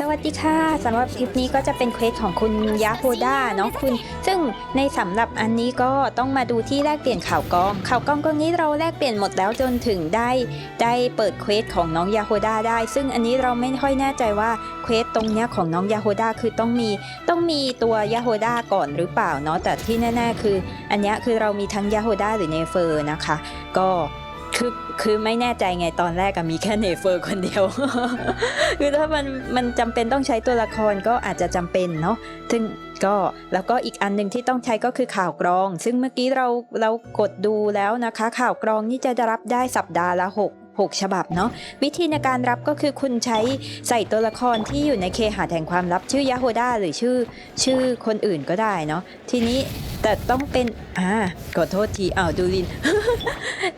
สวัสดีค่ะสำหรับคลิปนี้ก็จะเป็นเควสของคุณยาโฮด้าเนาะคุณ ซึ่งในสำหรับอันนี้ก็ต้องมาดูที่แลกเปลี่ยนข่าวกอง ข่าวกองกองนี้เราแลกเปลี่ยนหมดแล้วจนถึงได้ได้เปิดเควสของน้องยาโฮด้าได้ ซึ่งอันนี้เราไม่ค่อยแน่ใจว่าเควสตรงเนี้ยของน้องยาโฮด้าคือต้องมีต้องมีตัวยาโฮด้าก่อนหรือเปล่าเนาะแต่ที่แน่ ๆ คือ อันเนี้ยคือเรามีทั้งยาโฮด้าหรือเนเฟอร์นะคะ ก็ คือคือไม่แน่ใจไงตอนแรกมีแค่เนเฟอร์คนเดียว คือถ้ามันมันจำเป็นต้องใช้ตัวละครก็อาจจะจำเป็นเนาะซึ่งก็แล้วก็อีกอันหนึ่งที่ต้องใช้ก็คือข่าวกรอง ซึ่งเมื่อกี้เราเรากดดูแล้วนะคะ ข่าวกรองนี่จะรับได้สัปดาห์ละ 6 6 ฉบับเนาะวิธีในการรับก็คือคุณใช้ใส่ตัวละครที่อยู่ในเคหะแห่งความลับชื่อยาโฮดาหรือชื่อชื่อคนอื่นก็ได้เนาะทีนี้แต่ต้องเป็นอ่าขอโทษทีอ้าวดูลิน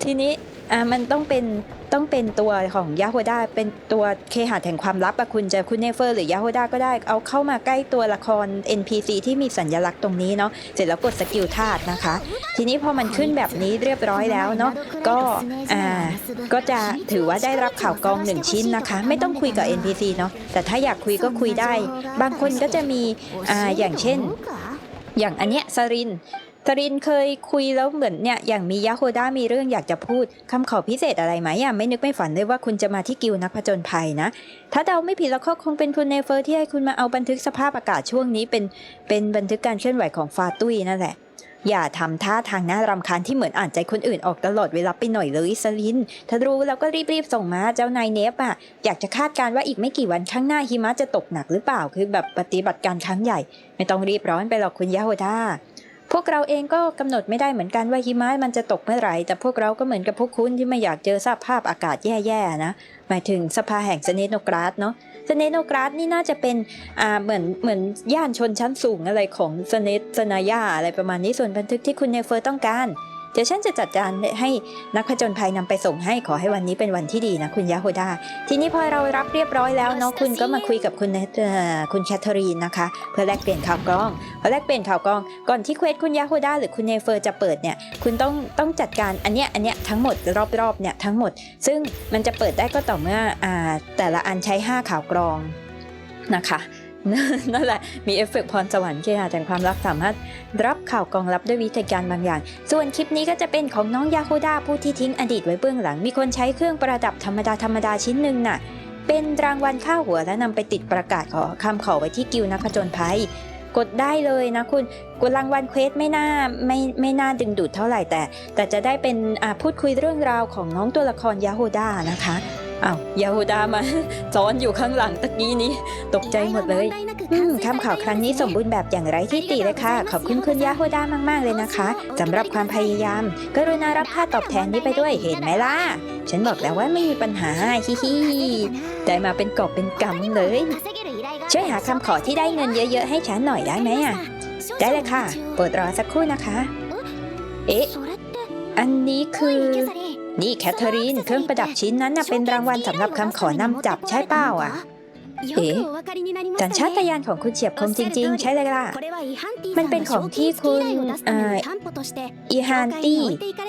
ทีนี้ อ่ามันต้องเป็นต้องเป็นตัวของยาโฮดาเป็นตัวเคหะแห่งความลับอะคุณจะคุณเนเฟอร์หรือยาโฮดาก็ได้เอาเข้ามาใกล้ตัวละคร NPC ที่มีสัญลักษณ์ตรงนี้เนาะเสร็จแล้วกดสกิลธาตุนะคะ ทีนี้พอมันขึ้นแบบนี้เรียบร้อยแล้วเนาะก็อ่าก็จะถือว่าได้รับข่าวกรองหนึ่งชิ้นนะคะ ไม่ต้องคุยกับ NPC เนาะแต่ถ้าอยากคุยก็คุยได้ บางคนก็จะมีอ่าอย่างเช่น อย่างอันเนี้ยสริน สรินเคยคุยแล้วเหมือนเนี่ยอย่างมียาโฮด้ามีเรื่องอยากจะพูดคำขอพิเศษอะไรไหมอะไม่นึกไม่ฝันเลยว่าคุณจะมาที่กิวนักผจญภัยนะ ถ้าเดาไม่ผิดแล้วก็คงเป็นคุณเนเฟอร์ที่ให้คุณมาเอาบันทึกสภาพอากาศช่วงนี้เป็นเป็นบันทึกการเคลื่อนไหวของฟาตุยนั่นแหละ อย่าทำท่าทางน่ารำคาญที่เหมือนอ่านใจคนอื่นออกตลอดเวลาไปหน่อยเลยสลิน ถ้ารู้แล้วก็รีบๆส่งมาเจ้านายเนฟอะอยากจะคาดการณ์ว่าอีกไม่กี่วันข้างหน้าหิมะจะตกหนักหรือเปล่าคือแบบปฏิบัติการครั้งใหญ่ ไม่ต้องรีบร้อนไปหรอกคุณยาโฮด้า พวกเราเองก็กำหนดไม่ได้เหมือนกันว่าหิมะมันจะตกเมื่อไหร่ แต่พวกเราก็เหมือนกับพวกคุณที่ไม่อยากเจอสภาพอากาศแย่ๆนะ หมายถึงสภาแห่งสเนโนกราสเนาะสเนโนกราสนี่น่าจะเป็นอ่าเหมือนเหมือนย่านชนชั้นสูงอะไรของสเนสนายาอะไรประมาณนี้ส่วนบันทึกที่คุณเนเฟอร์ต้องการ ดี๋ยวฉันจะจัดการให้นักผจญภัยนำไปส่งให้ขอให้วันนี้เป็นวันที่ดีนะคุณยาโฮดา ทีนี้พอเรารับเรียบร้อยแล้วเนาะคุณก็มาคุยกับคุณเนเอ่อคุณแคทเธอรีนนะคะ เพื่อแลกเปลี่ยนข่าวกรองพอแลกเปลี่ยนข่าวกรอง ก่อนที่เควสคุณยาโฮดาหรือคุณเนเฟอร์จะเปิดเนี่ยคุณต้องต้องจัดการอันเนี้ยอันเนี้ยทั้งหมดรอบๆเนี่ยทั้งหมด ซึ่งมันจะเปิดได้ก็ต่อเมื่ออ่าแต่ละอันใช้ 5 ข่าวกรองนะคะ นั่นแหละ มีเอฟเฟกต์พรสวรรค์เคหะแห่งความรักสามารถรับข่าวกองลับด้วยวิธีการบางอย่าง ส่วนคลิปนี้ก็จะเป็นของน้องยาโฮดาผู้ที่ทิ้งอดีตไว้เบื้องหลัง มีคนใช้เครื่องประดับธรรมดาธรรมดาชิ้นหนึ่งน่ะ เป็นรางวัลค่าหัวและนำไปติดประกาศขอคำขอไว้ที่กิวนักผจญภัย กดได้เลยนะคุณกดรางวัลเควสไม่น่าไม่ไม่น่าดึงดูดเท่าไหร่แต่ แต่จะได้เป็นพูดคุยเรื่องราวของน้องตัวละครยาโฮดานะคะ อ้าวยาโฮดามาซ้อนอยู่ข้างหลังตะกี้นี้ ตกใจหมดเลยอืมคำข่าวครั้งนี้สมบูรณ์แบบอย่างไร้ที่ติเลยค่ะ ขอบคุณคุณยาโฮดามาก ๆ เลยนะคะสำหรับความพยายาม กรุณารับค่าตอบแทนนี้ไปด้วยเห็นไหมล่ะ ฉันบอกแล้วว่าไม่มีปัญหาฮิฮิได้มาเป็นกอบเป็นกำเลย ช่วยหาคำขอที่ได้เงินเยอะ ๆ ให้ฉันหน่อยได้ไหมอะ ได้เลยค่ะโปรดรอสักครู่นะคะ เอ๊ะ อันนี้คือ นี่แคทเธอรีนเครื่องประดับชิ้นนั้นน่ะเป็นรางวัลสำหรับคำขอนำจับใช่เปล่าอะ เอ๊ะสัญชาตญาณของคุณเฉียบคมจริง ๆ ใช่เลยล่ะ มันเป็นของที่คุณเอ่ออีฮานตี้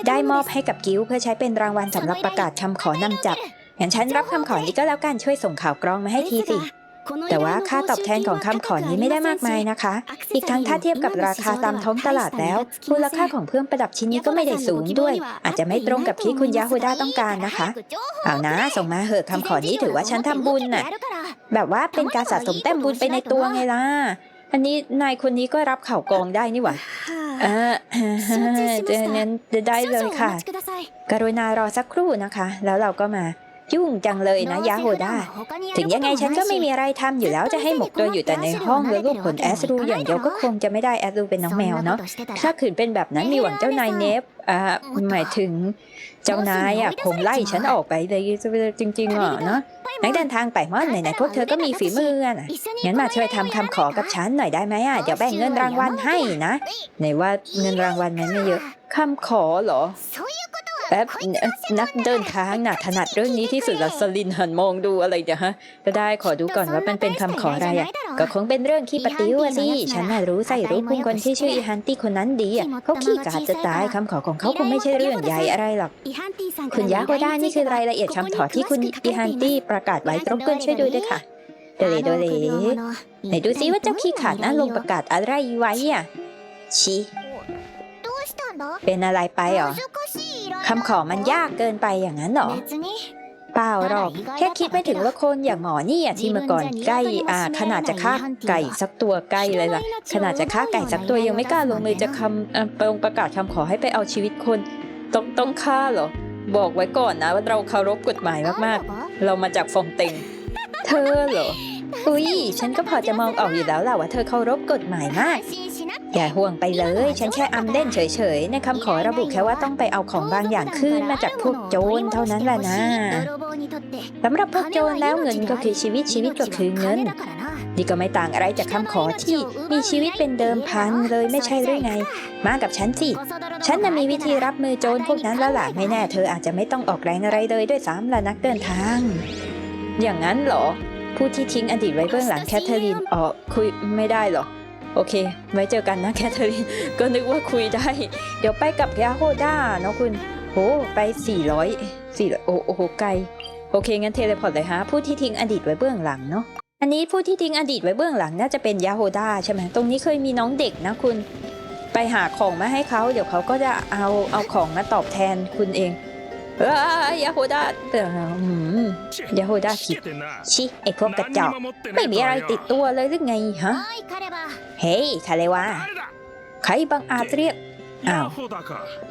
ได้มอบให้กับกิวเพื่อใช้เป็นรางวัลสำหรับประกาศคำขอนำจับงั้นฉันรับคำขอนี้ก็แล้วกันช่วยส่งข่าวกรองมาให้ทีสิ แต่ว่าค่าตอบแทนของคำขอนี้ไม่ได้มากมายนะคะ อีกทั้งถ้าเทียบกับราคาตามท้องตลาดแล้ว มูลค่าของเครื่องประดับชิ้นนี้ก็ไม่ได้สูงด้วย อาจจะไม่ตรงกับที่คุณยาฮูด้าต้องการนะคะ เอานะ ส่งมาเหอะคำขอนี้ถือว่าฉันทำบุญน่ะ แบบว่าเป็นการสะสมแต้มบุญไปในตัวไงล่ะ อันนี้นายคนนี้ก็รับข่าวกรองได้นี่หว่าเออเจนนั้นได้เลยค่ะ กรุณารอสักครู่นะคะ แล้วเราก็มา ยุ่งจังเลยนะยาโฮด้าถึงยังไงฉันก็ไม่มีอะไรทำอยู่แล้วจะให้หมกตัวอยู่แต่ในห้องแล้วลูกผลแอสรูอย่างเดียวก็คงจะไม่ได้แอสรูเป็นน้องแมวเนาะถ้าขืนเป็นแบบนั้นมีหวังเจ้านายเนฟอ่าหมายถึงเจ้านายอะคงไล่ฉันออกไปเลยจริงๆอะเนาะนักเดินทางไปม่อนไหนๆพวกเธอก็มีฝีมืออะนะงั้นมาช่วยทำคำขอกับฉันหน่อยได้ไหมอะเดี๋ยวแบ่งเงินรางวัลให้นะไหนว่าเงินรางวัลมันไม่เยอะคำขอเหรอ แป๊บนักเดินทางน่ะถนัดเรื่องนี้ที่สุดละสลินหันมองดูอะไรเดี๋ยวฮะก็ได้ขอดูก่อนว่ามันเป็นคำขออะไรอะก็คงเป็นเรื่องขี้ปะติ้วอะสิฉันน่ะรู้ใส่รู้พุ่งคนที่ชื่ออีฮันตี้คนนั้นดีอะเขาขี้กาจจะตายคำขอของเขาคงไม่ใช่เรื่องใหญ่อะไรหรอกคุณยาโฮด้านี่คือรายละเอียดคำขอที่คุณอีฮันตี้ประกาศไว้ตรงเกินช่วยดูด้วยค่ะโดเลโดเลไหนดูซิว่าเจ้าขี้ขาดนั้นลงประกาศอะไรไว้อะชิ เป็นอะไรไปเหรอคำขอมันยากเกินไปอย่างนั้นเหรอเปล่าหรอกแค่คิดไม่ถึงว่าคนอย่างหมอนี่อะที่เมื่อก่อนใกล้อ่าขนาดจะฆ่าไก่สักตัวใกล้เลยล่ะขนาดจะฆ่าไก่สักตัวยังไม่กล้าลงมือจะคำเอ่อลงประกาศคำขอให้ไปเอาชีวิตคนต้องต้องฆ่าเหรอบอกไว้ก่อนนะว่าเราเคารพกฎหมายมากๆ เรามาจากฟองเต็ง เธอเหรอ อุ้ยฉันก็พอจะมองออกอยู่แล้วล่ะว่าเธอเคารพกฎหมายมาก อย่าห่วงไปเลย ฉันแค่อำเล่นเฉยๆ ในคำขอระบุแค่ว่าต้องไปเอาของบางอย่างคืนมาจากพวกโจรเท่านั้นแหละนะสำหรับพวกโจรแล้วเงินก็คือชีวิตชีวิตก็คือเงินนี่ก็ไม่ต่างอะไรจากคำขอที่มีชีวิตเป็นเดิมพันเลยไม่ใช่หรือไง มากับฉันสิ ฉันน่ะมีวิธีรับมือโจรพวกนั้นแล้วล่ะไม่แน่เธออาจจะไม่ต้องออกแรงอะไรเลยด้วยซ้ำละนักเดินทาง อย่างนั้นเหรอ ผู้ที่ทิ้งอดีตไว้เบื้องหลังแคทเธอรีนอ๋อคุยไม่ได้เหรอ โอเค ไว้เจอกันนะแคทเธอรีน ก็นึกว่าคุยได้ เดี๋ยวไปกับยาโฮด้าเนาะคุณโอ้ไป 400 400โอ้โอ้โหไกล โอเค งั้นเทเลพอร์ตเลยฮะ ผู้ที่ทิ้งอดีตไว้เบื้องหลังเนาะ อันนี้ผู้ที่ทิ้งอดีตไว้เบื้องหลังน่าจะเป็นยาโฮด้าใช่ไหม ตรงนี้เคยมีน้องเด็กนะคุณ ไปหาของมาให้เขา เดี๋ยวเขาก็จะเอาเอาของมาตอบแทนคุณเอง เอ้ยยาโฮด้าเอออืมยาโฮด้าคิดชิไอพวกกระจอกไม่มีอะไรติดตัวเลยหรือไงฮะเฮ้ยคาเลวาใครบังอาจเรียกอ้าว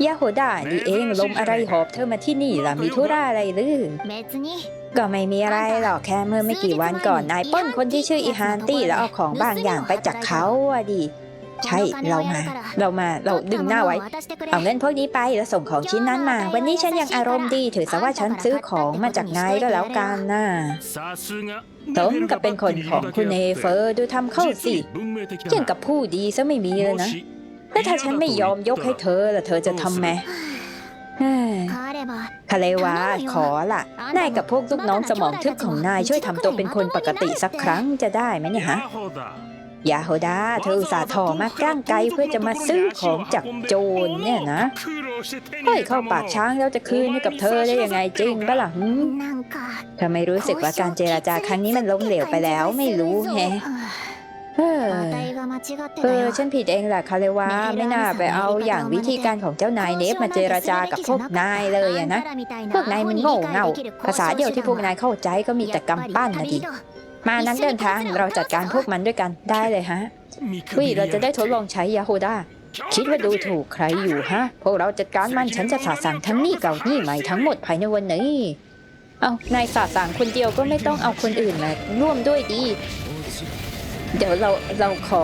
ยาโฮด้านี่เองลมอะไรหอบเธอมาที่นี่ล่ะมีธุระอะไรหรือก็ไม่มีอะไรหรอกแค่เมื่อไม่กี่วันก่อนนายปล้นคนที่ชื่ออีฮานตี้แล้วเอาของบางอย่างไปจากเขาอะดิ ใช่ เรามา เรามา เราดึงหน้าไว้ เอาเงินพวกนี้ไปแล้วส่งของชิ้นนั้นมา วันนี้ฉันยังอารมณ์ดี ถือซะว่าฉันซื้อของมาจากนายก็แล้วกันนะสมกับเป็นคนของคุณเอเฟอร์ดูทำเข้าสิยังกับผู้ดีซะไม่มีเลยนะแล้วถ้าฉันไม่ยอมยกให้เธอล่ะเธอจะทำไหมเฮ้ยคาเลวาขอล่ะนายกับพวกลูกน้องสมองทึบของนายช่วยทำตัวเป็นคนปกติสักครั้งจะได้ไหมเนี่ยฮะ ยาโฮดาเธออุตส่าห์ถอมาก้างไกลเพื่อจะมาซื้อของจากโจรเนี่ยนะเฮ้ยเข้าปากช้างแล้วจะคืนให้กับเธอได้ยังไงจริงปะล่ะหืมเธอไม่รู้สึกว่าการเจราจาครั้งนี้มันล้มเหลวไปแล้วไม่รู้แฮะเออเออฉันผิดเองแหละคาเลวาไม่น่าไปเอาอย่างวิธีการของเจ้านายเนฟมาเจราจากับพวกนายเลยอะนะ พวกนายมันโง่เง่า ภาษาเดียวที่พวกนายเข้าใจก็มีแต่กำปั้นนะดิ มานั้นเดินทางเราจัดการพวกมันด้วยกันได้เลยฮะวิเราจะได้ทดลองใช้ยาโฮดาคิดว่าดูถูกใครอยู่ฮะ พวกเราจัดการมันฉันจะสาสั่งทั้งหนี้เก่าหนี้ใหม่ทั้งหมดภายในวันนี้ เอานายสาสั่งคนเดียวก็ไม่ต้องเอาคนอื่นมาร่วมด้วยดี เดี๋ยวเราเราขอ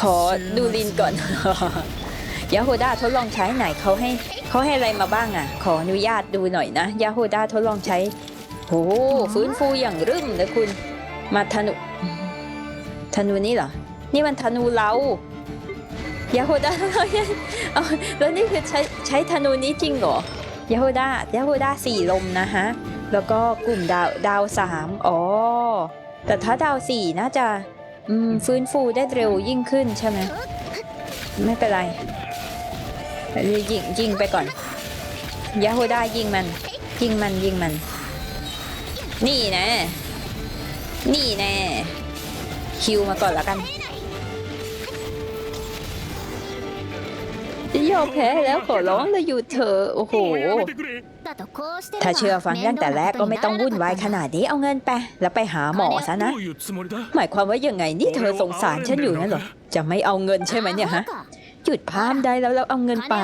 ขอดูลินก่อน ยาโฮดาทดลองใช้ไหนเขาให้เขาให้อะไรมาบ้างอะ ขออนุญาตดูหน่อยนะ ยาโฮดาทดลองใช้ โอ้ฟื้นฟูอย่างรึมเลยคุณ มาธนูธนูนี่เหรอ นี่มันธนูเรายาโฮดาเอาแล้วนี่คือใช้ใช้ธนูนี้จริงเหรอยาโฮดายาโฮดาสี่ลมนะฮะ แล้วก็กลุ่มดาวดาวสามอ๋อ แต่ถ้าดาวสี่น่าจะฟื้นฟูได้เร็วยิ่งขึ้นใช่ไหมไม่เป็นไรยิงยิงไปก่อนยาโฮดายิงมัน ยิงมันยิงมัน นี่แนะ นี่แน่คิวมาก่อนละกันยอมแพ้แล้วขอร้องเลยอยู่เถอะโอ้โห ถ้าเชื่อฟังตั้งแต่แรกก็ไม่ต้องวุ่นวายขนาดนี้เอาเงินไป แล้วไปหาหมอซะนะ หมายความว่ายังไงนี่เธอสงสารฉันอยู่นั่นเหรอ จะไม่เอาเงินใช่ไหมเนี่ยฮะ หยุดพามได้แล้วเราเอาเงินไป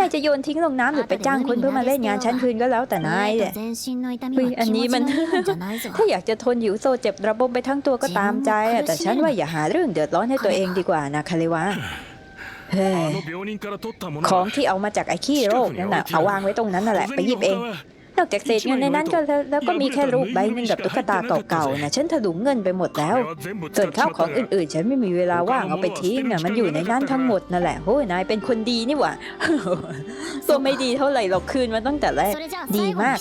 นายจะโยนทิ้งลงน้ำหรือไปจ้างคนเพื่อมาเล่นงานฉันคืนก็แล้วแต่นายแหละเฮ้ยอันนี้มัน ถ้าอยากจะทนหิวโซเจ็บระบมไปทั้งตัวก็ตามใจอะแต่ฉันว่าอย่าหาเรื่องเดือดร้อนให้ตัวเองดีกว่านะคาเลวาเฮ้ยของที่เอามาจากไอ้ขี้โรคนั่นน่ะเอาวางไว้ตรงนั้นน่ะแหละไปหยิบเอง นอกจากเศษเงินในนั้นก็แล้วแล้วก็มีแค่รูปใบหนึ่งกับตุ๊กตาเก่าๆนะฉันถลุงเงินไปหมดแล้ว ส่วนข้าวของอื่นๆ ฉันไม่มีเวลาว่างเอาไปทิ้งน่ะมันอยู่ในนั้นทั้งหมดนั่นแหละโอ้ยนายเป็นคนดีนี่หว่าตัวไม่ดีเท่าไหร่หรอกคืนมาตั้งแต่แรกดีมาก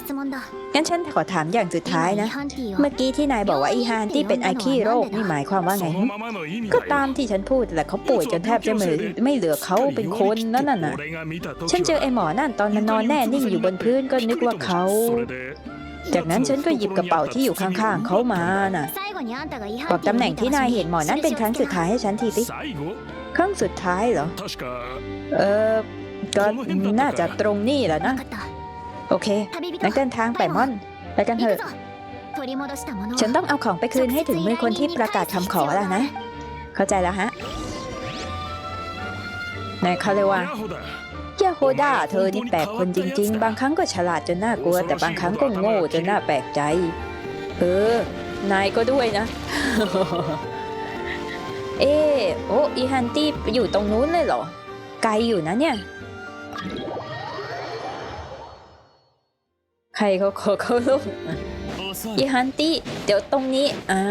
งั้นฉันขอถามอย่างสุดท้ายนะ เมื่อกี้ที่นายบอกว่าอีฮานที่เป็นไอขี้โรคนี่หมายความว่าไง ก็ตามที่ฉันพูดแหละเขาป่วยจนแทบจะไม่ไม่เหลือเขาเป็นคนนั่นน่ะฉันเจอไอหมอนั่นตอนมันนอนแน่นิ่งอยู่บนพื้นก็นึกว่าเขาจากนั้นฉันก็หยิบกระเป๋าที่อยู่ข้างๆเขามาน่ะบอกตำแหน่งที่นายเห็นหมอนั้นเป็นครั้งสุดท้ายให้ฉันทีสิครั้งสุดท้ายเหรอ เออก็น่าจะตรงนี่แหละนะ โอเค นักเดินทางไปมอน ไปกันเถอะ ฉันต้องเอาของไปคืนให้ถึงมือคนที่ประกาศคำขอแล้วนะ เข้าใจแล้วฮะนายคาเลวา ยาโฮดาเธอนี่แปลกคนจริง ๆ บางครั้งก็ฉลาดจนน่ากลัว แต่บางครั้งก็โง่จนน่าแปลกใจ เออ นายก็ด้วยนะ เออโอ้อีฮันตี้อยู่ตรงนู้นเลยเหรอ ไกลอยู่นะเนี่ย ใครเขาขอเขาลง遅いอีฮันตี้เดี๋ยวตรงนี้ อ่า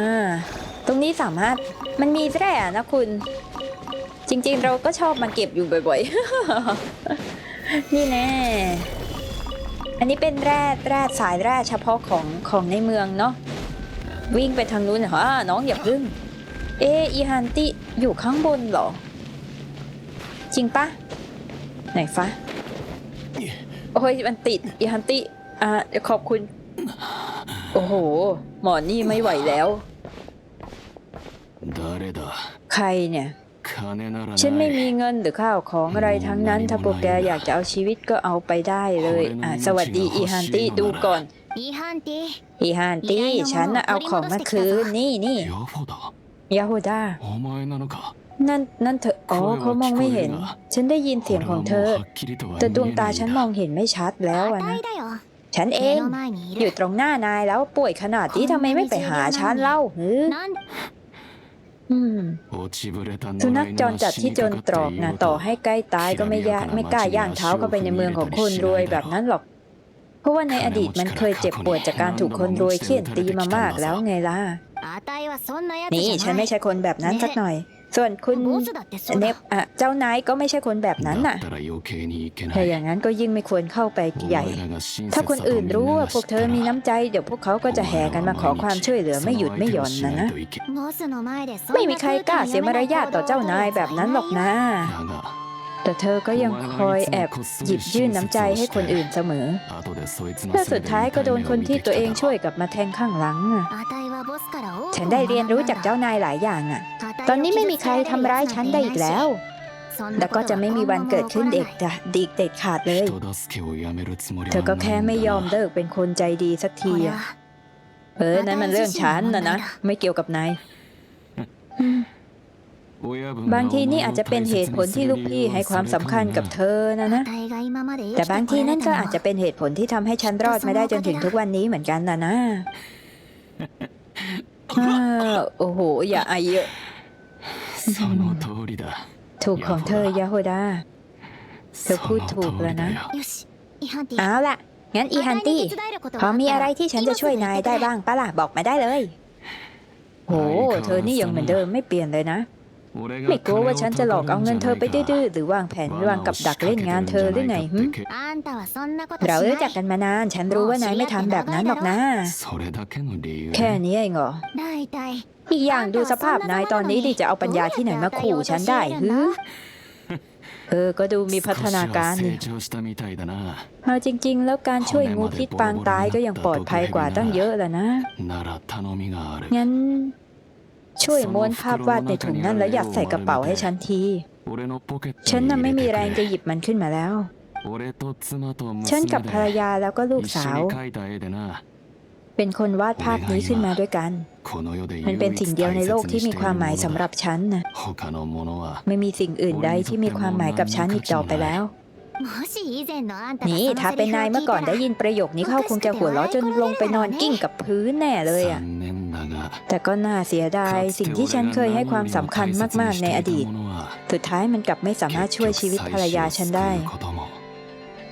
ตรงนี้สามารถ มันมีแร่นะคุณ จริงๆ เราก็ชอบมาเก็บอยู่บ่อยๆ นี่แน่ อันนี้เป็นแร่แร่สายแร่เฉพาะของของในเมืองเนาะ วิ่งไปทางนู้นเหรอน้องอย่าพึ่ง เออีฮันติอยู่ข้างบนเหรอ จริงปะไหนฟ้าโอ้ยมันติดอีฮันติอ่าขอบคุณ โอ้โห หมอนี่ไม่ไหวแล้ว ใครเนี่ย ฉันไม่มีเงินหรือข้าวของอะไรทั้งนั้น ถ้าพวกแกอยากจะเอาชีวิตก็เอาไปได้เลยสวัสดีอีฮันตี้ดูก่อน อีฮันตี้อีฮันตี้ฉันน่ะเอาของมาคืนนี่นี่ยาโฮดานั่นนั่นเธออ๋อเขามองไม่เห็น ฉันได้ยินเสียงของเธอ แต่ดวงตาฉันมองเห็นไม่ชัดแล้วนะฉันเอง อยู่ตรงหน้านายแล้วป่วยขนาดนี้ทำไมไม่ไปหาฉันเล่าหือืม สุนัขจรจัดที่จนตรอกนะต่อให้ใกล้ตายก็ไม่ยากไม่กล้าย่างเท้าเข้าไปในเมืองของคนรวยแบบนั้นหรอก เพราะว่าในอดีตมันเคยเจ็บปวดจากการถูกคนรวยเขี่ยนตีมามากแล้วไงล่ะ นี่ฉันไม่ใช่คนแบบนั้นสักหน่อย ส่วนคุณเนบเจ้านายก็ไม่ใช่คนแบบนั้นน่ะถ้าอย่างนั้นก็ยิ่งไม่ควรเข้าไปใหญ่ ถ้าคนอื่นรู้ว่าพวกเธอมีน้ำใจ เดี๋ยวพวกเขาก็จะแห่กันมาขอความช่วยเหลือไม่หยุดไม่หย่อนนะนะ ไม่มีใครกล้าเสียมารยาทต่อเจ้านายแบบนั้นหรอกนะ แต่เธอก็ยังคอยแอบหยิบยื่นน้ำใจให้คนอื่นเสมอและสุดท้ายก็โดนคนที่ตัวเองช่วยกับมาแทงข้างหลัง ฉันได้เรียนรู้จากเจ้านายหลายอย่างอะ ตอนนี้ไม่มีใครทำร้ายฉันได้อีกแล้ว แล้วก็จะไม่มีวันเกิดขึ้นเด็กดดีเด็ดขาดเลย เธอก็แค่ไม่ยอมเลิกเป็นคนใจดีสักทีเออ นั่นมันเรื่องฉันนะนะ ไม่เกี่ยวกับนาย บางทีนี่อาจจะเป็นเหตุผลที่ลูกพี่ให้ความสำคัญกับเธอนะนะ แต่บางทีนั่นก็อาจจะเป็นเหตุผลที่ทำให้ฉันรอดไม่ได้จนถึงทุกวันนี้เหมือนกันนะนะโอ้โห อย่าอายเยอะ その通りだ ถูกของเธอยาโฮดา เธอพูดถูกแล้วนะ เอาล่ะ งั้นอี อี ฮั ฮั น น ตี้ ตี้ พ พ อ อ มี มี อะ อะไร ไร ที่ ที่ ฉั ฉั น น จะ จะ ช่ ช่ ว วย ยาย ย นานได้ ได้ บ้า บ้าง ง ปะล่ะ บอกมาได้เลย โห เธอนี่ยังเหมือนเดิมไม่เปลี่ยนเลยนะ ไม่กลัวว่าฉันจะหลอกเอาเงินเธอไปดื้อๆหรือวางแผนวางกับดักเล่นงานเธอหรือไงฮึเราเลิกจากกันมานาน ฉันรู้ว่านายไม่ทำแบบนั้นหรอกนะ แค่นี้เองเหรออีกอย่างดูสภาพนายตอนนี้ดิจะเอาปัญญาที่ไหนมาขู่ฉันได้หรือเออ ก็ดูมีพัฒนาการนี่เาจริง ๆ แล้วการช่วยงูพิษปางตายก็ยังปลอดภัยกว่าตั้งเยอะแล้วนะ งั้น ช่วยม้วนภาพวาดในถุงนั่นแล้วหยัดใส่กระเป๋าให้ฉันที ฉันน่ะไม่มีแรงจะหยิบมันขึ้นมาแล้ว ฉันกับภรรยาแล้วก็ลูกสาว เป็นคนวาดภาพนี้ขึ้นมาด้วยกัน มันเป็นสิ่งเดียวในโลกที่มีความหมายสำหรับฉันนะไม่มีสิ่งอื่นใดที่มีความหมายกับฉันอีกต่อไปแล้ว นี่ถ้าเป็นนายเมื่อก่อนได้ยินประโยคนี้เข้าคงจะหัวเราะจนลงไปนอนกิ้งกับพื้นแน่เลยอะ แต่ก็น่าเสียดายสิ่งที่ฉันเคยให้ความสำคัญมากๆในอดีต สุดท้ายมันกลับไม่สามารถช่วยชีวิตภรรยาฉันได้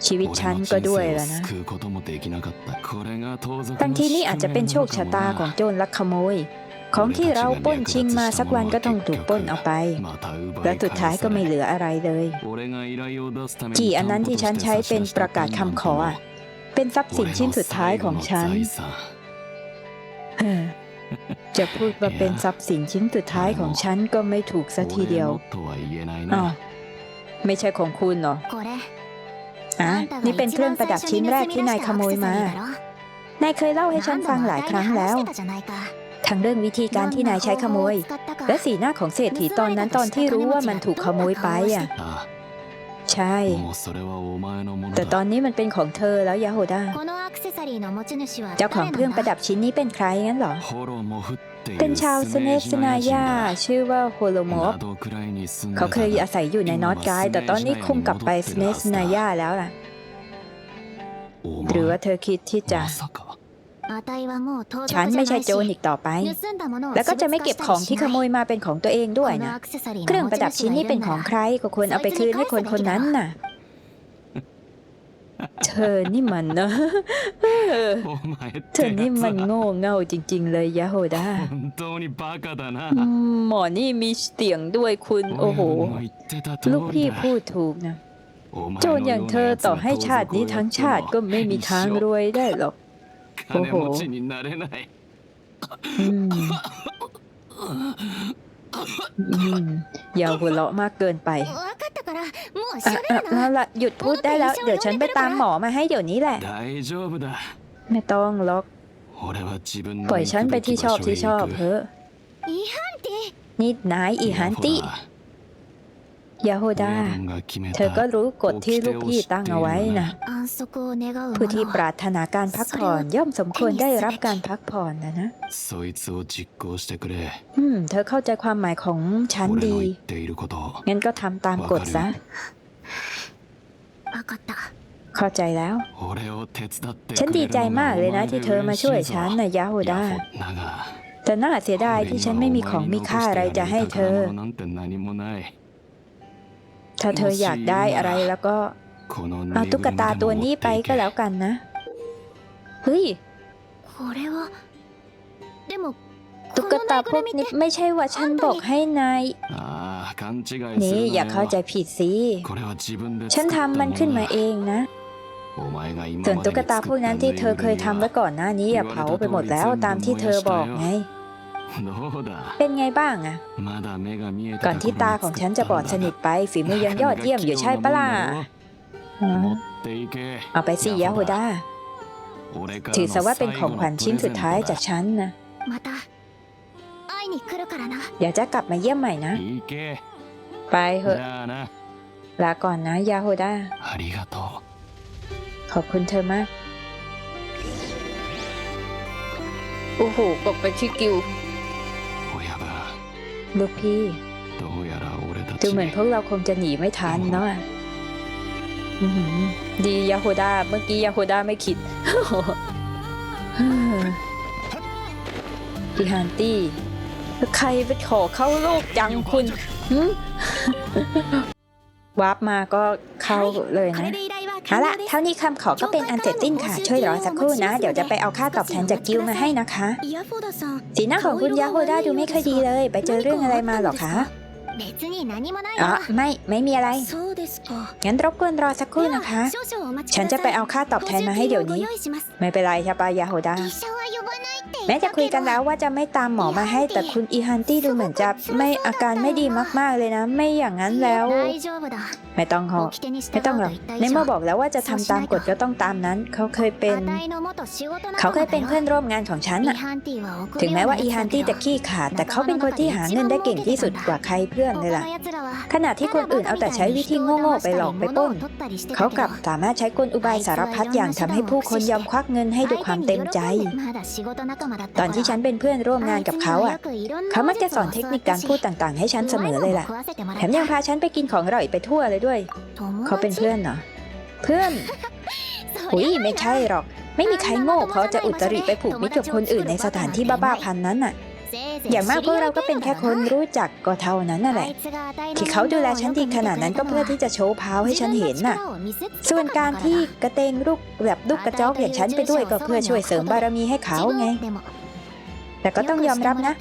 ชีวิตฉันก็ด้วยแล้วนะบางทีนี่อาจจะเป็นโชคชะตาของโจรลักขโมย ของที่เราป้นชิงมาสักวันก็ต้องถูกป้นเอาไป และสุดท้ายก็ไม่เหลืออะไรเลยจีอันนั้นที่ฉันใช้เป็นประกาศคำขอเป็นทรัพย์สินชิ้นสุดท้ายของฉันเออ จะพูดว่าเป็นทรัพย์สินชิ้นสุดท้ายของฉันก็ไม่ถูกสักทีเดียวอ้าวไม่ใช่ของคุณเหรออะอะนี่นี่เป็เป็นนเคเครื่รื่อองงปประระดัดับบชิ้ชิ้นนแรแรกกที่นานที่ายยขขโมโมยยมามา นายเคยเล่าให้ฉันฟังหลายครั้งแล้ว ทั้งเรื่องวิธีการที่นายใช้ขโมย และสีหน้าของเศรษฐีตอนนั้นตอนที่รู้ว่ามันถูกขโมยไปอะあ ใช่ あもうそれはお前のもの แต่ตอ だ นนี้มันเป็นของเธอแล้วยาโฮดา เจ้าของเครื่องประดับชิ้นนี้เป็นใครงั้นเหรอ ホロモフってい เป็น う ชาว ス ส ネ เน ー ส ジ นา ナイ人 ยา だ ชื่อว่าโฮโลโมฟ 窓くらいに住んで เขาเคย た อาศัยอยู่ในนอตกายแต่ตอนนี้คุมกลับไปสเนสนายาแล้วล่ะ お หรือว่า 前 เธอคิดที่จะ まさか ฉันไม่ใช่โจรอีกต่อไป แล้วก็จะไม่เก็บของที่ขโมยมาเป็นของตัวเองด้วยนะ เครื่องประดับชิ้นนี้เป็นของใครก็ควรเอาไปคืนให้คนคนนั้นน่ะ เธอนี่มันเนะเธอนี่มันโง่เง่าจริง ๆ เลยยาโฮดาหมอนี่มีเสียงด้วยคุณ โอ้โห ลูกพี่พูดถูกนะ โจรอย่างเธอต่อให้ชาตินี้ทั้งชาติก็ไม่มีทางรวยได้หรอก 金持ちになれない อืมอืมอย่าหัวเราะมากเกินไปอ่ะอ่ะแล้วล่ะหยุดพูดได้แล้ว เดี๋ยวฉันไปตามหมอมาให้เดี๋ยวนี้แหละ 大丈夫だ ไม่ต้องล็อก 俺は自分 ปล่อย の ฉัน 行く ไป べき ที่ช 場 อบ 所へ ที่ช 行 อบ く เถอะนี่นายอีฮันติ ยาโฮดา เธอก็รู้กฎที่ลูกพี่ตั้งเอาไว้นะ ผู้ที่ปรารถนาการพักผ่อนย่อมสมควรได้รับการพักผ่อนนะนะอืม เธอเข้าใจความหมายของฉันดี งั้นก็ทำตามกฎซะ เข้าใจแล้ว ฉันดีใจมากเลยนะที่เธอมาช่วยฉันนะยาโฮดาแต่น่าเสียดายที่ฉันไม่มีของมีค่าอะไรจะให้เธอ ถ้าเธออยากได้อะไรแล้วก็เอาตุ๊กตาตัวนี้ไปก็แล้วกันนะ เฮ้ยตุ๊กตาพวกนี้ไม่ใช่ว่าฉันบอกให้นาย นี่อย่าเข้าใจผิดสิ ฉันทำมันขึ้นมาเองนะ ส่วนตุ๊กตาพวกนั้นที่เธอเคยทำไว้ก่อนหน้านี้อย่าเผาไปหมดแล้วตามที่เธอบอกไง เป็นไงบ้างอะก่อนที่ตาของฉันจะบอดสนิทไปฝีมือยังยอดเยี่ยมอยู่ใช่ปะล่ะเอาไปสิยาโฮดาถือซะว่าเป็นของขวัญชิ้นสุดท้ายจากฉันนะเดี๋ยวจะกลับมาเยี่ยมใหม่นะ ไปเถอะลาก่อนนะยาโฮดาขอบคุณเธอมาก โอ้โหกบไปที่กิว ลูกพี่ ดูเหมือนพวกเราคงจะหนีไม่ทันเนาะดียาโฮดาเมื่อกี้ยาโฮดาไม่คิดดิฮันตี้ใครไปขอเข้าโลกจังคุณวาร์ปมาก็เข้าเลยนะ เอาละเท่านี้คำขอก็เป็นอันเสร็จสิ้นค่ะ ช่วยรอสักครู่นะ เดี๋ยวจะไปเอาค่าตอบแทนจากกิลมาให้นะคะ สีหน้าของคุณยาโฮด้าดูไม่ค่อยดีเลย ไปเจอเรื่องอะไรมาหรอคะอ๋อไม่ ไม่มีอะไร งั้นรบกวนรอสักครู่นะคะ ฉันจะไปเอาค่าตอบแทนมาให้เดี๋ยวนี้ ไม่เป็นไรค่ะปายาโฮด้า แม้จะคุยกันแล้วว่าจะไม่ตามหมอมาให้ แต่คุณอีฮันตี้ดูเหมือนจะไม่อาการไม่ดีมากๆเลยนะ ไม่อย่างนั้นแล้ว ไม่ต้องหรอกไม่ต้องหรอกในเมื่อบอกแล้วว่าจะทำตามกฎก็ต้องตามนั้น เขาเคยเป็น เขาเคยเป็นเพื่อนร่วมงานของฉันน่ะถึงแม้ว่าอีฮันตี้จะขี้ขาด แต่เขาเป็นคนที่หาเงินได้เก่งที่สุดกว่าใครเพื่อนเลยล่ะขณะที่คนอื่นเอาแต่ใช้วิธีโง่ๆไปหลอกไปป้นเขากลับสามารถใช้กลอุบายสารพัดอย่างทำให้ผู้คนยอมควักเงินให้ด้วยความเต็มใจตอนที่ฉันเป็นเพื่อนร่วมงานกับเขาอะ เขามักจะสอนเทคนิคการพูดต่างๆ ให้ฉันเสมอเลยล่ะ แถมยังพาฉันไปกินของอร่อยไปทั่วเลยด้วย เขาเป็นเพื่อนเหรอ เพื่อนหุยไม่ใช่หรอก ไม่มีใครโง่เพราะจะอุตริไปผูกมิตรกับคนอื่นในสถานที่บ้าๆพันนั้นน่ะ อย่างมากพวกเราก็เป็นแค่คนรู้จักก็เท่านั้นน่ะแหละ ที่เขาดูแลฉันดีขนาดนั้นก็เพื่อที่จะโชว์พาวให้ฉันเห็นน่ะ ส่วนการที่กระเตงลูกแบบลูกกระจอกอย่างฉันไปด้วยก็เพื่อช่วยเสริมบารมีให้เขาไง แต่ก็ต้องยอมรับนะ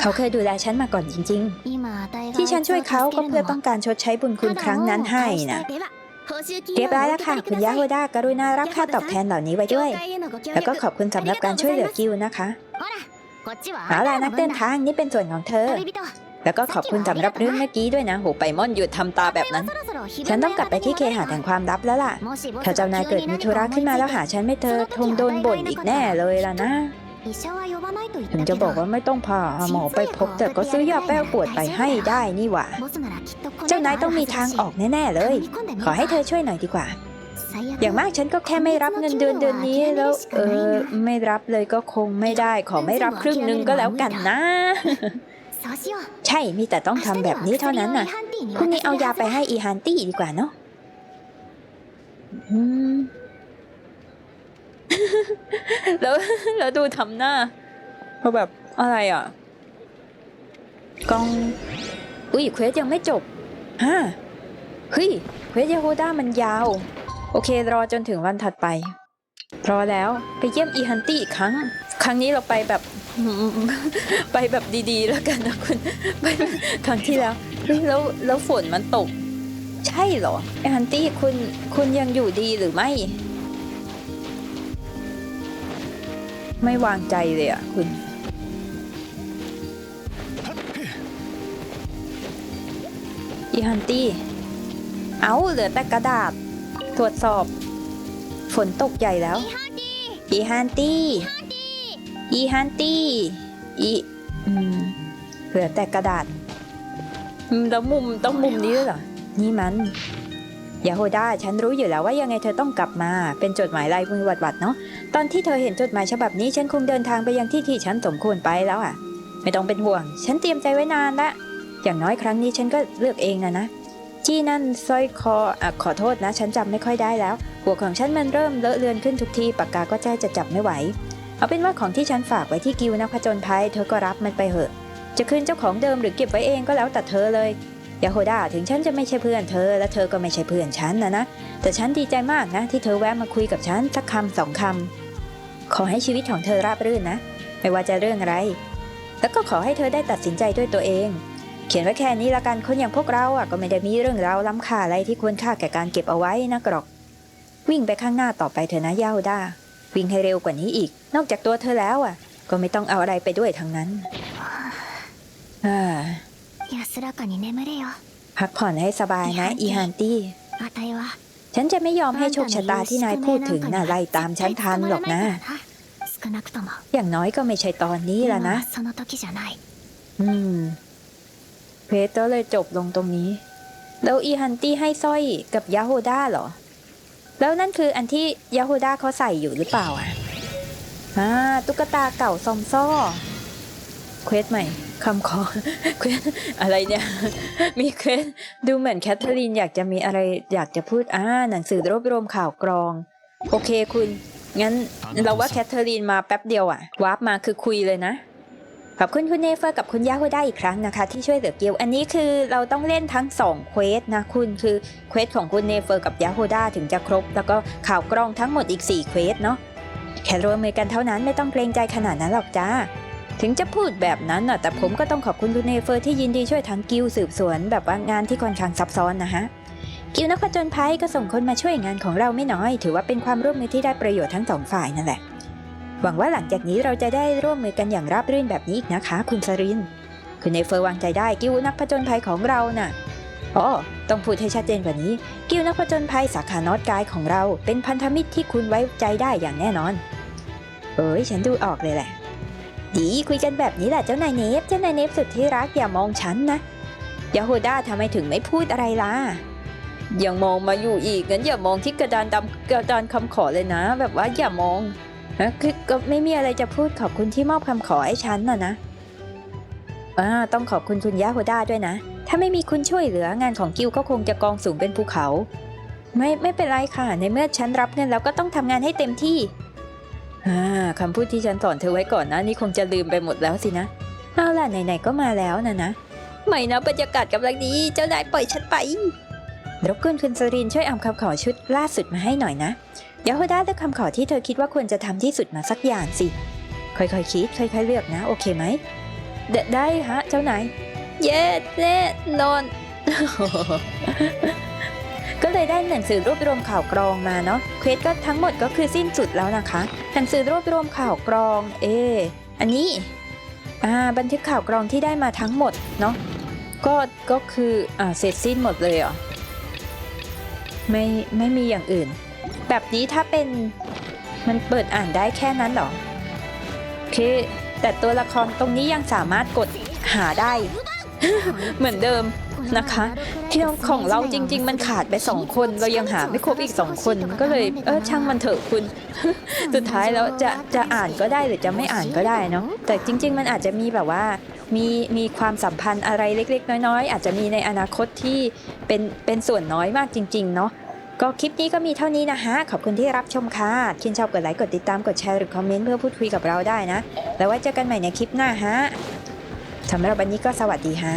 เขาเคยดูแลฉันมาก่อนจริง ๆ ที่ฉันช่วยเขาก็เพื่อต้องการชดใช้บุญคุณครั้งนั้นให้นะเรียบร้อยแล้วค่ะ คุณยาโฮดากรุณารับค่าตอบแทนเหล่านี้ไว้ด้วย แล้วก็ขอบคุณสำหรับการช่วยเหลือกิวนะคะ เอาล่ะนักเดินทางนี่เป็นส่วนของเธอ แล้วก็ขอบคุณสำหรับเรื่องเมื่อกี้ด้วยนะโหไปม่อนหยุดทำตาแบบนั้น ฉันต้องกลับไปที่เคหะแห่งความลับแล้วล่ะ ถ้าเจ้านายเกิดมีธุระขึ้นมาแล้วหาฉันไม่เจอคงโดนบ่นอีกแน่เลยล่ะนะถึงจะบอกว่าไม่ต้องพาหมอไปพบแต่ก็ซื้อยาแก้ปวดไปให้ได้นี่หว่า เจ้านายต้องมีทางออกแน่ๆเลย ขอให้เธอช่วยหน่อยดีกว่า อย่างมากฉันก็แค่ไม่รับเงินเดือนเดือนนี้แล้วเออไม่รับเลยก็คงไม่ได้ขอไม่รับครึ่งหนึงก็แล้วกันนะ ใช่มีแต่ต้องทำแบบนี้เท่านั้นน่ะคุณนี่เอายาไปให้อีฮันตี้ดีกว่าเนาะแล้วแล้วดูทำหน้าเขาแบบอะไรอะกองอุ้ยเควสยังไม่จบฮะเฮ้ยเควสยาโฮด้ามันยาว โอเครอจนถึงวันถัดไปรอแล้วไปเยี่ยมอีฮันตี้อีกครั้ง ครั้งนี้เราไปแบบ ไปแบบดีๆ แล้วกันนะคุณไปครั้งที่แล้วแล้วแล้วฝนมันตก ใช่เหรอไอฮันตี้คุณคุณยังอยู่ดีหรือไม่ ไม่วางใจเลยอะคุณอีฮันตี้ เอาเหลือแต่กระดาษ ตรวจสอบ ฝนตกใหญ่แล้ว อีฮันตี้อีฮันตี้อีอืมเหลือแต่กระดาษอืมแล้วมุมต้องมุมนี้ด้วยเหรอ นี่มันยาโฮด้าฉันรู้อยู่แล้วว่ายังไงเธอต้องกลับมา เป็นจดหมายลายมือหวัดๆเนาะ ตอนที่เธอเห็นจดหมายฉบับนี้ฉันคงเดินทางไปยังที่ที่ฉันสมควรไปแล้วอะ ไม่ต้องเป็นห่วง ฉันเตรียมใจไว้นานละ อย่างน้อยครั้งนี้ฉันก็เลือกเองนะนะ จี้นั่นสร้อยคออะขอโทษนะ ฉันจำไม่ค่อยได้แล้ว หัวของฉันมันเริ่มเลอะเลือนขึ้นทุกทีปากกาก็แจ้จะจับไม่ไหว เอาเป็นว่าของที่ฉันฝากไว้ที่กิวนักผจญภัยเธอก็รับมันไปเหอะ จะคืนเจ้าของเดิมหรือเก็บไว้เองก็แล้วแต่เธอเลยยาโฮดาถึงฉันจะไม่ใช่เพื่อนเธอ และเธอก็ไม่ใช่เพื่อนฉันนะนะ แต่ฉันดีใจมากนะ ที่เธอแวะมาคุยกับฉันสักคำสองคำขอให้ชีวิตของเธอราบรื่นนะ ไม่ว่าจะเรื่องอะไร แล้วก็ขอให้เธอได้ตัดสินใจด้วยตัวเอง เขียนไว้แค่นี้ละกันคนอย่างพวกเราอะก็ไม่ได้มีเรื่องราวล้ำค่าอะไรที่ควรค่าแก่การเก็บเอาไว้นะกรอก วิ่งไปข้างหน้าต่อไปเถอะนะย่าด้าวิ่งให้เร็วกว่านี้อีก นอกจากตัวเธอแล้วอะ ก็ไม่ต้องเอาอะไรไปด้วยทั้งนั้นพักผ่อนให้สบายนะ อีฮันตี้ ฉันจะไม่ยอมให้โชคชะตาที่นายพูดถึงน่ะไล่ตามฉันทันหรอกนะ อย่างน้อยก็ไม่ใช่ตอนนี้และนะอืม เพจก็เลยจบลงตรงนี้ แล้วอีฮันตี้ให้สร้อยกับยาโฮด้าเหรอ แล้วนั่นคืออันที่ยาโฮด้าเขาใส่อยู่หรือเปล่าอะอ่าตุ๊กตาเก่าซอมซ่อเควสใหม่คำขอเควสอะไรเนี่ย มีเควสดูเหมือนแคทเธอรีนอยากจะมีอะไรอยากจะพูดอ่าหนังสือรวบรวมข่าวกรอง โอเคคุณ งั้นเราว่าแคทเธอรีนมาแป๊บเดียวอะวาร์ปมาคือคุยเลยนะ ขอบคุณคุณเนเฟอร์กับคุณยาโฮได้อีกครั้งนะคะ ที่ช่วยเหลือเกียวอันนี้คือเราต้องเล่นทั้งสองเควสนะคุณคือเควสของคุณเนเฟอร์กับยาโฮด้าถึงจะครบ แล้วก็ข่าวกรองทั้งหมดอีก4เควสเนาะแค่รวมมือกันเท่านั้นไม่ต้องเกรงใจขนาดนั้นหรอกจ้าถึงจะพูดแบบนั้นน่ะแต่ผมก็ต้องขอบคุณคุณเนเฟอร์ที่ยินดีช่วยทั้งกิวสืบสวน แบบว่างานที่ค่อนข้างซับซ้อนนะฮะกิวนักผจญภัยก็ส่งคนมาช่วยงานของเราไม่น้อย ถือว่าเป็นความร่วมมือที่ได้ประโยชน์ทั้งสองฝ่ายนั่นแหละ หวังว่าหลังจากนี้เราจะได้ร่วมมือกันอย่างราบรื่นแบบนี้อีกนะคะ คุณสรินคุณเนเฟอร์วางใจได้กิวนักผจญภัยของเราน่ะอ๋อต้องพูดให้ชัดเจนกว่านี้ กิวนักผจญภัยสาขานอตกายของเราเป็นพันธมิตรที่คุณไว้ใจได้อย่างแน่นอน เอ้ยฉันดูออกเลยแหละ ดีคุยกันแบบนี้แหละเจ้านายเนฟเจ้านายเนฟสุดที่รักอย่ามองฉันนะยาโฮด้าทำไมถึงไม่พูดอะไรล่ะยังมองมาอยู่อีกงั้นอย่ามองที่กระดานดำกระดานคำขอเลยนะ แบบว่าอย่ามอง คือก็ไม่มีอะไรจะพูดขอบคุณที่มอบคำขอให้ฉันน่ะนะอ่าต้องขอบคุณคุณยาโฮด้าด้วยนะ ถ้าไม่มีคุณช่วยเหลืองานของกิวก็คงจะกองสูงเป็นภูเขา ไม่ไม่เป็นไรค่ะ ในเมื่อฉันรับเงินแล้วก็ต้องทำงานให้เต็มที่อ่าคำพูดที่ฉันสอนเธอไว้ก่อนนะนี่คงจะลืมไปหมดแล้วสินะ เอาล่ะไหนๆก็มาแล้วนะนะ ไม่นะบรรยากาศกำลังดีเจ้านายปล่อยฉันไปรบกวนคุณสรินช่วยเอาคำขอชุดล่าสุดมาให้หน่อยนะ ยาโฮด้าเลือกคำขอที่เธอคิดว่าควรจะทำที่สุดมาสักอย่างสิ ค่อยๆคิดค่อยๆเลือกนะ โอเคไหมเดได้ฮะ เจ้านายเย้แน่นอน ก็เลยได้หนังสือรวบรวมข่าวกรองมาเนาะเควสก็ทั้งหมดก็คือสิ้นสุดแล้วนะคะ หนังสือรวบรวมข่าวกรอง เอออันนี้อ่าบันทึกข่าวกรองที่ได้มาทั้งหมดเนาะก็ก็คืออ่าเสร็จสิ้นหมดเลยเหรอไม่ไม่มีอย่างอื่น แบบนี้ถ้าเป็นมันเปิดอ่านได้แค่นั้นหรอโอเคแต่ตัวละครตรงนี้ยังสามารถกดหาได้ เหมือนเดิมนะคะ ที่ของเราจริง ๆ มันขาดไปสองคน เรายังหาไม่ครบอีกสองคนก็เลยเออช่างมันเถอะคุณ สุดท้ายแล้วจะจะอ่านก็ได้หรือจะไม่อ่านก็ได้เนาะแต่จริง ๆ มันอาจจะมีแบบว่ามีมีความสัมพันธ์อะไรเล็ก ๆ น้อย ๆ อาจจะมีในอนาคตที่เป็นเป็นส่วนน้อยมากจริง ๆ เนาะ ก็คลิปนี้ก็มีเท่านี้นะฮะ ขอบคุณที่รับชมค่ะคินชอบกดไลค์กดติดตามกดแชร์หรือคอมเมนต์เพื่อพูดคุยกับเราได้นะ แล้วไว้เจอกันใหม่ในคลิปหน้าฮะสำหรับวันนี้ก็สวัสดีฮะ